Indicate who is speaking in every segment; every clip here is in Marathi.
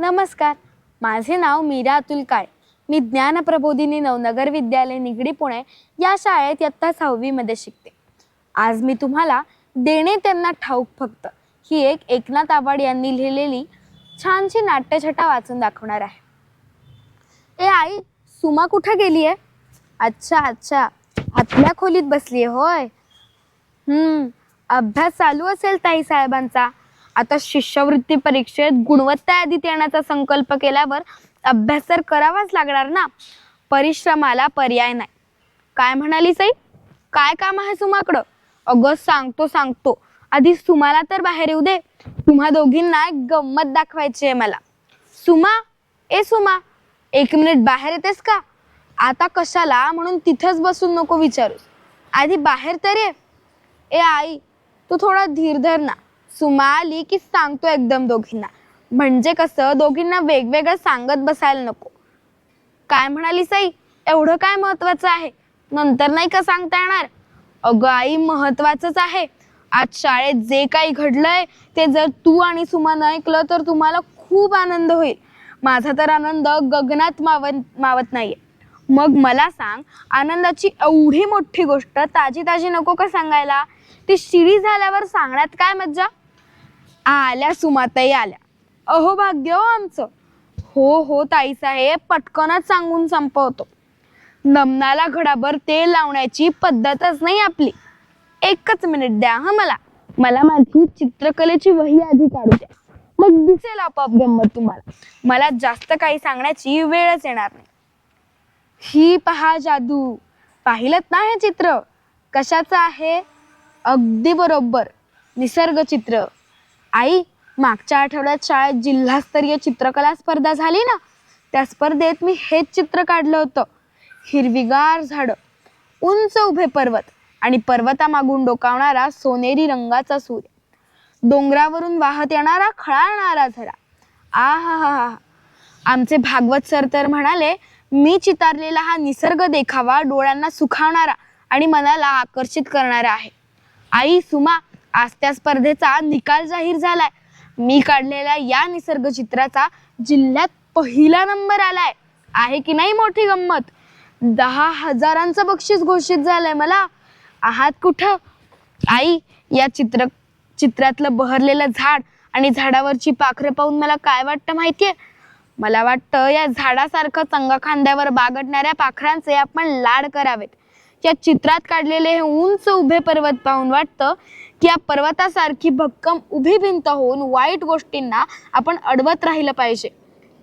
Speaker 1: नमस्कार. माझे नाव मीरा अतुल काळे. मी ज्ञान प्रबोधिनी नवनगर विद्यालय निगडी पुणे या शाळेत इयत्ता सहावीमध्ये शिकते. आज मी तुम्हाला देणे त्यांना ठाऊक फक्त. ही एक एकनाथ आबाड यांनी लिहिलेली छानशी नाट्यछटा वाचून दाखवणार आहे. ए आई सुमा कुठं गेली आहे? अच्छा अच्छा. आतल्या खोलीत बसली आहे होय. हम्म अभ्यास चालू असेल ताई साहेबांचा. आता शिष्यवृत्ती परीक्षेत गुणवत्ता यादीत येण्याचा संकल्प केल्यावर अभ्यास तर करावाच लागणार ना? परिश्रमाला पर्याय नाही. काय म्हणाली साई? काय काम आहे सुमाकडं अगं सांगतो सांगतो. आधी सुमाला तर बाहेर येऊ दे. तुम्हा दोघींना एक गंमत दाखवायची आहे मला. सुमा ए सुमा एक मिनिट बाहेर येतेस का? आता कशाला म्हणून तिथंच बसून नको विचारूस. आधी बाहेर तर ये. ए आई तू थोडा धीर धर ना. सुमा आली की सांगतो एकदम दोघींना. म्हणजे कसं दोघींना वेगवेगळं सांगत बसायला नको. काय म्हणाली साई? एवढं काय महत्वाचं आहे? नंतर नाही का सांगता येणार? अगं आई महत्वाचंच आहे. आज शाळेत जे काही घडलंय ते जर तू आणि सुमान ऐकलं तर तुम्हाला खूप आनंद होईल. माझा तर आनंद गगनात मावत मावत नाहीये. मग मला सांग आनंदाची एवढी मोठी गोष्ट ताजी ताजी नको का सांगायला? ती शिरी झाल्यावर सांगण्यात काय मज्जा? आल्या सुमाताई आल्या. अहो भाग्य हो आमचं. हो हो ताईसाहेब पटकनच सांगून संपवतो. नमनाला घडाभर तेल लावण्याची पद्धतच नाही आपली. एकच मिनिट द्या हा मला. मला माझी चित्रकलेची वही आधी काढू द्या. मग दिसेल आपोआप गंमत तुम्हाला. मला जास्त काही सांगण्याची वेळच येणार नाही. ही पहा जादू. पाहिलं ना हे चित्र? कशाचं आहे? अगदी बरोबर. निसर्ग चित्र आई मागच्या आठवड्यात शाळेत जिल्हास्तरीय चित्रकला स्पर्धा झाली ना त्या स्पर्धेत मी हेच चित्र काढलं होतं. हिरवीगार झाडं उंच उभे पर्वत आणि पर्वतामागून डोकावणारा सोनेरी रंगाचा सूर्य. डोंगरावरून वाहत येणारा खळाळणारा झरा. आ हा हा हा आमचे भागवत सर तर म्हणाले मी चितारलेला हा निसर्ग देखावा डोळ्यांना सुखावणारा आणि मनाला आकर्षित करणारा आहे. आई सुमा आज त्या स्पर्धेचा निकाल जाहीर झालाय. मी काढलेल्या या निसर्ग चित्राचा जिल्ह्यात पहिला नंबर आलाय. आहे की नाही मोठी गंमत? दहा हजारांचं बक्षीस घोषित झालंय मला. आहात कुठं? आई या चित्र चित्रातलं बहरलेलं झाड आणि झाडावरची पाखरं पाहून मला काय वाटतं माहितीये? मला वाटतं या झाडासारखं चंगा खांद्यावर बागडणाऱ्या पाखरांचे आपण लाड करावेत. या चित्रात काढलेले हे उंच उभे पर्वत पाहून वाटतं की या पर्वतासारखी भक्कम उभी भिंत होऊन वाईट गोष्टींना आपण अडवत राहिलं पाहिजे.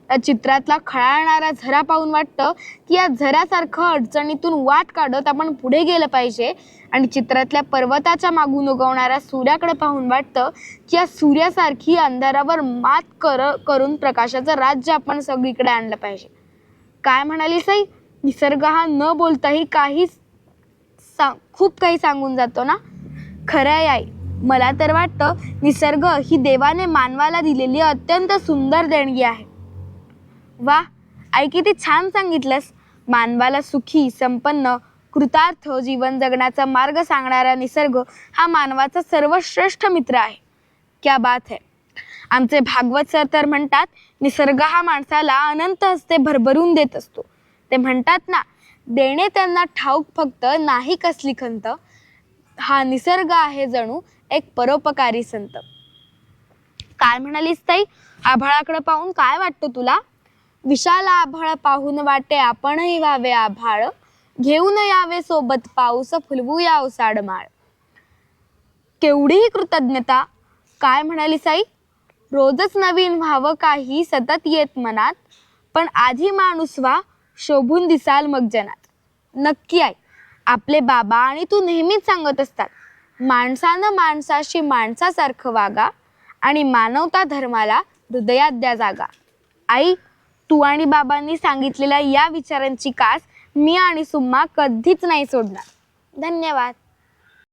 Speaker 1: या चित्रातला खळाळणारा झरा पाहून वाटतं की या झऱ्यासारखं अडचणीतून वाट काढत आपण पुढे गेलं पाहिजे. आणि चित्रातल्या पर्वताच्या मागून उगवणाऱ्या सूर्याकडे पाहून वाटतं की या सूर्यासारखी अंधारावर मात कर करून प्रकाशाचं राज्य आपण सगळीकडे आणलं पाहिजे. काय म्हणाली साई? निसर्ग हा न बोलताही काहीच सांग खूप काही सांगून जातो ना? खरं आहे आई मला तर वाटतं निसर्ग ही देवाने मानवाला दिलेली अत्यंत सुंदर देणगी आहे. वा आई किती छान सांगितलंस. मानवाला सुखी संपन्न कृतार्थ जीवन जगण्याचा मार्ग सांगणारा निसर्ग हा मानवाचा सर्वश्रेष्ठ मित्र आहे. क्या बात है. आमचे भागवत सर तर म्हणतात निसर्ग हा माणसाला अनंत हस्ते भरभरून देत असतो. ते म्हणतात ना देणे त्यांना ठाऊक फक्त नाही कसली खंत. हा निसर्ग आहे जणू एक परोपकारी संत. काय म्हणालीस ताई? आभाळाकडे पाहून काय वाटतं तुला? विशाल आभाळ पाहून वाटे आपणही व्हावे आभाळ. घेऊन यावे सोबत पाऊस फुलवूया ओसाड माळ. केवढीही कृतज्ञता. काय म्हणाली साई? रोजच नवीन व्हावं काही सतत येत मनात पण आधी माणूस व्हा शोभून दिसाल मग जनात. नक्की आहे आपले बाबा आणि तू नेहमीच सांगत असतात माणसानं माणसाशी माणसासारखं वागा आणि मानवता धर्माला हृदयात द्या जागा. आई तू आणि बाबांनी सांगितलेल्या या विचारांची कास मी आणि सुम्मा कधीच नाही सोडणार. धन्यवाद.